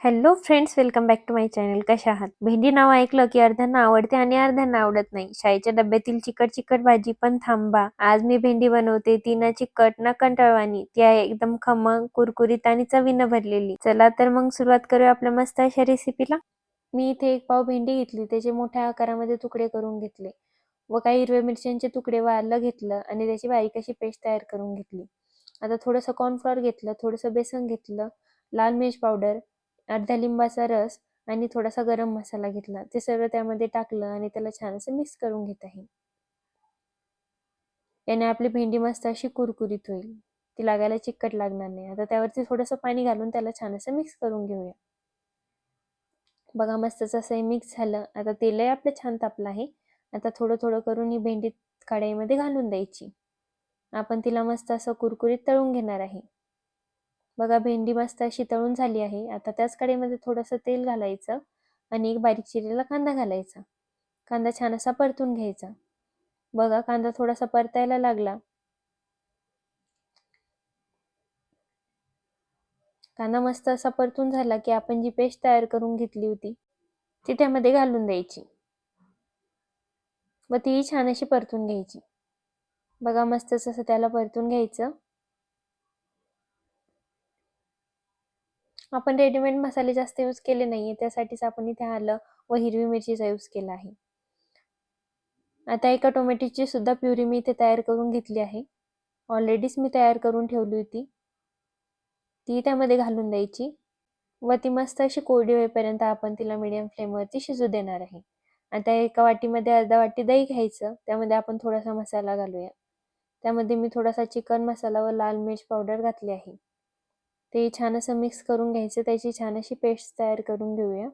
Hello friends welcome back to my channel कशा आहात? भेंडी नाव ऐकलं की अर्ध्यांना आवडते आणि अर्ध्यांना आवडत नाही. शाळेच्या डब्यातील चिकट चिकट भाजी पण थांबा. आज मी भेंडी बनवते. ती ना चिकट ना कंटाळवाणी. ती आहे एकदम खमंग कुरकुरीत आणि चवीनं भरलेली. चला तर मग सुरुवात करूया आपल्या मस्त अशा रेसिपीला मी इथे एक पाव भेंडी घेतली. त्याचे मोठ्या आकारामध्ये तुकडे करून घेतले व काही हिरव्या मिरच्यांचे तुकडे व आलं घेतलं आणि त्याची बारीक अशी पेस्ट तयार करून घेतली. आता थोडंसं कॉर्नफ्लॉर घेतलं थोडंसं बेसन घेतलं लाल मिरच पावडर अर्ध्या लिंबाचा रस आणि थोडासा गरम मसाला घेतला. ते सर्व त्यामध्ये टाकलं आणि त्याला छान असं मिक्स करून घेत आहे. याने आपली भेंडी मस्त अशी कुरकुरीत होईल. ती लागायला चिकट लागणार नाही. आता त्यावरती थोडंसं पाणी घालून त्याला छान असं मिक्स करून घेऊया. बघा मस्तच असं मिक्स झालं. आता तेलही आपलं छान तापलं आहे. आता थोडं थोडं करून ही भेंडी कढाईमध्ये घालून द्यायची. आपण तिला मस्त असं कुरकुरीत तळून घेणार आहे. बघा भेंडी मस्त अशी तळून झाली आहे. आता त्याच कडेमध्ये थोडंसं तेल घालायचं आणि एक बारीक चिरलेला कांदा घालायचा. कांदा छान असा परतून घ्यायचा. बघा कांदा थोडासा परतायला लागला. कांदा मस्त असा परतून झाला की आपण जी पेस्ट तयार करून घेतली होती ती त्यामध्ये घालून द्यायची. व ती छान अशी परतून घ्यायची. बघा मस्त असं त्याला परतून घ्यायचं. आपण रेडीमेड मसाले जास्त यूज केले नाहीये त्यासाठीच आपण इथे आलं व हिरवी मिरचीचा यूज केला आहे. आता एका टोमॅटोची सुद्धा प्युरी मी इथे तयार करून घेतली आहे. ऑलरेडीच मी तयार करून ठेवली होती. ती त्यामध्ये घालून द्यायची. व ती मस्त अशी कोरडी होईपर्यंत आपण तिला मिडियम फ्लेमवरती शिजू देणार आहे. आता एका वाटीमध्ये अर्धा वाटी दही घ्यायचं. त्यामध्ये आपण थोडासा मसाला घालूया. त्यामध्ये मी थोडासा चिकन मसाला व लाल मिर्च पावडर घातली आहे. ते छान असं मिक्स करून घ्यायचं त्याची छान अशी पेस्ट तयार करून घेऊया.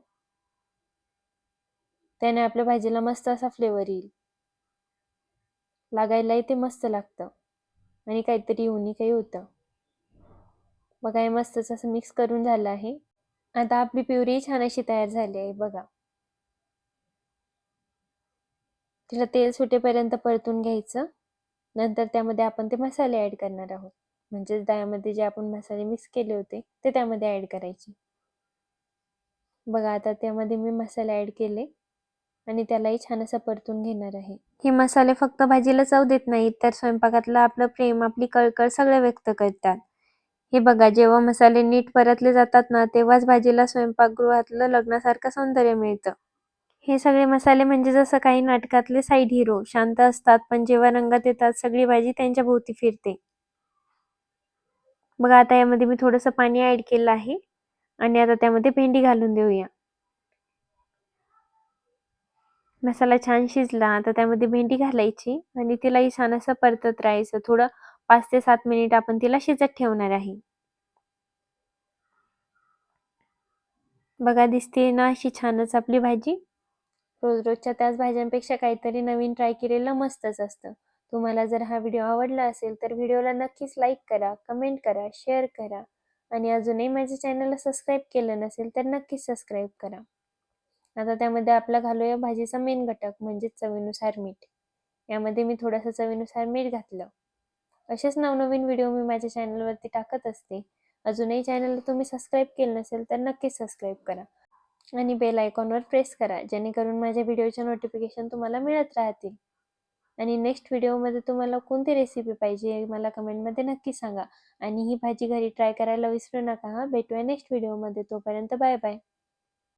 त्याने आपल्या भाजीला मस्त असा फ्लेवर येईल. लागायलाही ते मस्त लागतं. आणि काहीतरी युनिकही होतं. बघा हे मस्तच असं मिक्स करून झालं आहे. आता आपली प्युरी छान अशी तयार झाली आहे बघा. तिला तेल सुटेपर्यंत परतून घ्यायचं. नंतर त्यामध्ये आपण ते मसाले ऍड करणार आहोत. म्हणजेच त्यामध्ये जे आपण मसाले मिक्स केले होते ते त्यामध्ये ऍड करायचे. बघा आता त्यामध्ये मी मसाले ऍड केले आणि त्यालाही छान असं परतून घेणार आहे. हे मसाले फक्त भाजीला चव देत नाहीत तर स्वयंपाकातलं आपलं प्रेम आपली कळकळ सगळं व्यक्त करतात. हे बघा जेव्हा मसाले नीट परतले जातात ना तेव्हाच भाजीला स्वयंपाकगृहातलं लग्नासारखं सौंदर्य मिळतं. हे सगळे मसाले म्हणजे जसं काही नाटकातले साईड हिरो शांत असतात पण जेव्हा रंगात येतात सगळी भाजी त्यांच्या भोवती फिरते. बघा आता यामध्ये मी थोडंसं पाणी ऍड केलं आहे. आणि आता त्यामध्ये भेंडी घालून देऊया. मसाला छान शिजला आता त्यामध्ये भेंडी घालायची. आणि तिलाही छान असं परतत राहायचं. थोडं पाच ते सात मिनिट आपण तिला शिजत ठेवणार आहे. बघा दिसते ना अशी छानच आपली भाजी. रोज रोजच्या त्याच भाज्यांपेक्षा काहीतरी नवीन ट्राय केलेलं मस्तच असतं. तुम्हाला जर हा व्हिडिओ आवडला असेल तर व्हिडिओला नक्कीच लाईक करा कमेंट करा शेअर करा आणि अजूनही माझ्या चॅनलला सबस्क्राईब केलं नसेल तर नक्कीच सबस्क्राईब करा. आता त्यामध्ये आपला घालूया भाजीचा मेन घटक म्हणजेच चवीनुसार मीठ. यामध्ये मी थोडंसं चवीनुसार मीठ घातलं. असेच नवनवीन व्हिडिओ मी माझ्या चॅनलवरती टाकत असते. अजूनही चॅनलला तुम्ही सबस्क्राईब केलं नसेल तर नक्कीच सबस्क्राईब करा. आणि बेल आयकॉनवर प्रेस करा जेणेकरून माझ्या व्हिडिओचे नोटिफिकेशन तुम्हाला मिळत राहतील. आणि नेक्स्ट व्हिडिओमध्ये तुम्हाला कोणती रेसिपी पाहिजे मला कमेंटमध्ये नक्की सांगा. आणि ही भाजी घरी ट्राय करायला विसरू नका हां. भेटूया नेक्स्ट व्हिडिओमध्ये तोपर्यंत बाय बाय